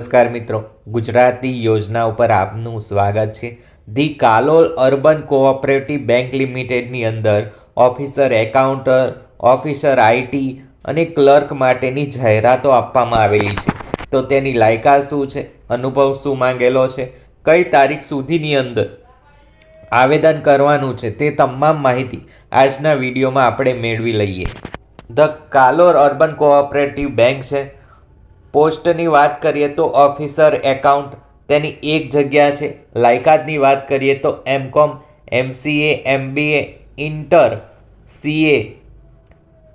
નમસ્કાર મિત્રો, ગુજરાતી યોજના ઉપર આપનું સ્વાગત છે. The Kalol urban cooperative bank લિમિટેડની અંદર ઓફિસર, એકાઉન્ટર, ઓફિસર આઈટી અને ક્લર્ક માટેની જાહેરાતો આપવામાં આવેલી છે. તો તેની લાયકાત શું છે? અનુભવ શું માંગેલો છે? કઈ તારીખ સુધીની અંદર આવેદન કરવાનું છે? તે તમામ માહિતી આજના વિડીયોમાં આપણે મેળવી લઈએ. The Kalol urban cooperative bank છે. પોસ્ટની વાત કરીએ તો ઓફિસર એકાઉન્ટ તેની એક જગ્યા છે. લાયકાતની વાત કરીએ તો MCom, MCA, MBA, inter, CA,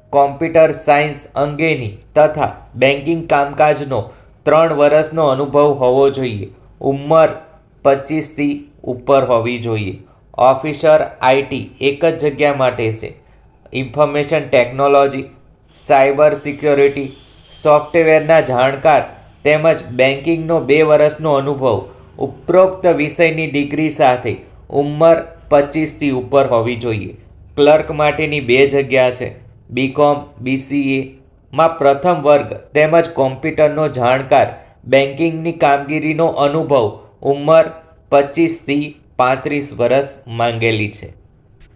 computer science અંગેની તથા બેન્કિંગ કામકાજનો ત્રણ વર્ષનો અનુભવ હોવો જોઈએ. ઉંમર પચીસથી ઉપર હોવી જોઈએ. ઓફિસર આઈટી એક જ જગ્યા માટે છે. ઇન્ફોર્મેશન ટેકનોલોજી, સાયબર સિક્યોરિટી સોફ્ટવેરના જાણકાર તેમજ બેન્કિંગનો બે વર્ષનો અનુભવ, ઉપરોક્ત વિષયની ડિગ્રી સાથે ઉંમર પચીસથી ઉપર હોવી જોઈએ. ક્લર્ક માટેની બે જગ્યા છે. બીકોમ બીસીએમાં પ્રથમ વર્ગ તેમજ કોમ્પ્યુટરનો જાણકાર બેન્કિંગની કામગીરીનો અનુભવ, ઉંમર પચીસથી પાંત્રીસ વર્ષ માંગેલી છે.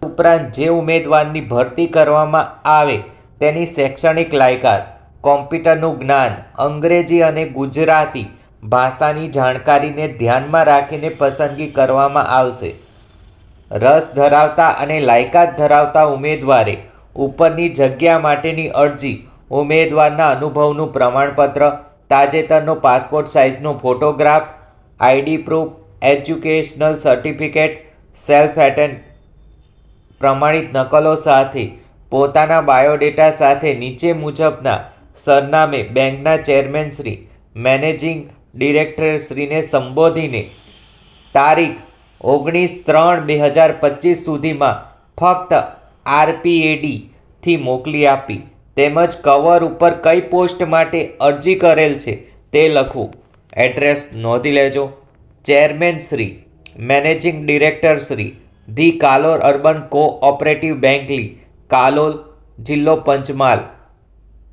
ઉપરાંત જે ઉમેદવારની ભરતી કરવામાં આવે તેની શૈક્ષણિક લાયકાત કોમ્પ્યુટરનું જ્ઞાન, અંગ્રેજી અને ગુજરાતી ભાષાની જાણકારીને ધ્યાનમાં રાખીને પસંદગી કરવામાં આવશે. રસ ધરાવતા અને લાયકાત ધરાવતા ઉમેદવારે ઉપરની જગ્યા માટેની અરજી, ઉમેદવારના અનુભવનું પ્રમાણપત્ર, તાજેતરનો passport સાઇઝનો photograph, ID proof, educational certificate, self attest પ્રમાણિત નકલો સાથે પોતાના બાયોડેટા સાથે નીચે મુજબના સરનામે બેંકના ચેરમેન શ્રી, મેનેજિંગ ડિરેક્ટર શ્રીને સંબોધીને તારીખ ઓગણીસ ત્રણ બે હજાર પચીસ સુધીમાં ફક્ત આરપીએડીથી મોકલી આપી. તેમજ કવર ઉપર કઈ પોસ્ટ માટે અરજી કરેલ છે તે લખવું. એડ્રેસ નોંધી લેજો. Chairman Shri, managing director Shri, the Kalol urban cooperative બેંકલી Kalol, જિલ્લો પંચમહાલ.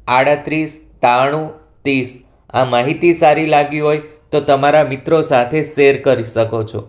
આડત્રીસ ત્રાણું ત્રીસ. આ માહિતી સારી લાગી હોય તો તમારા મિત્રો સાથે શેર કરી શકો છો.